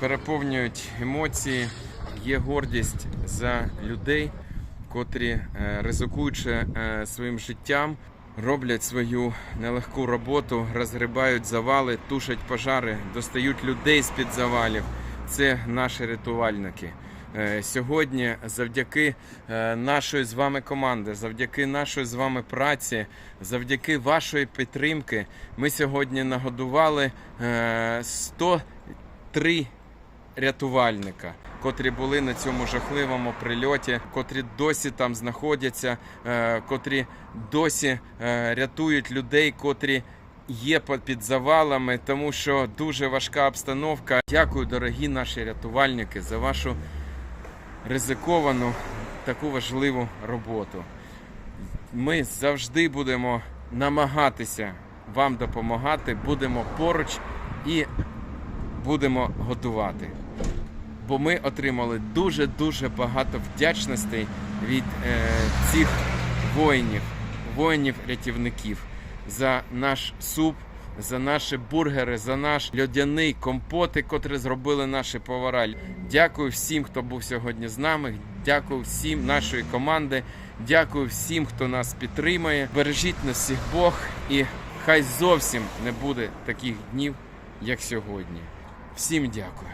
переповнюють емоції, є гордість за людей, котрі, е, ризикуючи е, своїм життям, роблять свою нелегку роботу, розгрібають завали, тушать пожари, достають людей з-під завалів. Це наші рятувальники. Е, Сьогодні, завдяки нашої з вами команди, завдяки нашої з вами праці, завдяки вашої підтримки, ми сьогодні нагодували е, 103 рятувальника, котрі були на цьому жахливому прильоті, котрі досі там знаходяться, е, котрі досі е, рятують людей, котрі є під завалами, тому що дуже важка обстановка. Дякую, дорогі наші рятувальники, за вашу ризиковану таку важливу роботу. Ми завжди будемо намагатися вам допомагати, будемо поруч і будемо готувати. Бо ми отримали дуже-дуже багато вдячностей від е, цих воїнів, воїнів-рятівників за наш суп, за наші бургери, за наш льодяний компоти, котрі зробили наші повара. Дякую всім, хто був сьогодні з нами. Дякую всім нашої команди. Дякую всім, хто нас підтримує. Бережіть нас всіх Бог, і хай зовсім не буде таких днів, як сьогодні. Всім дякую.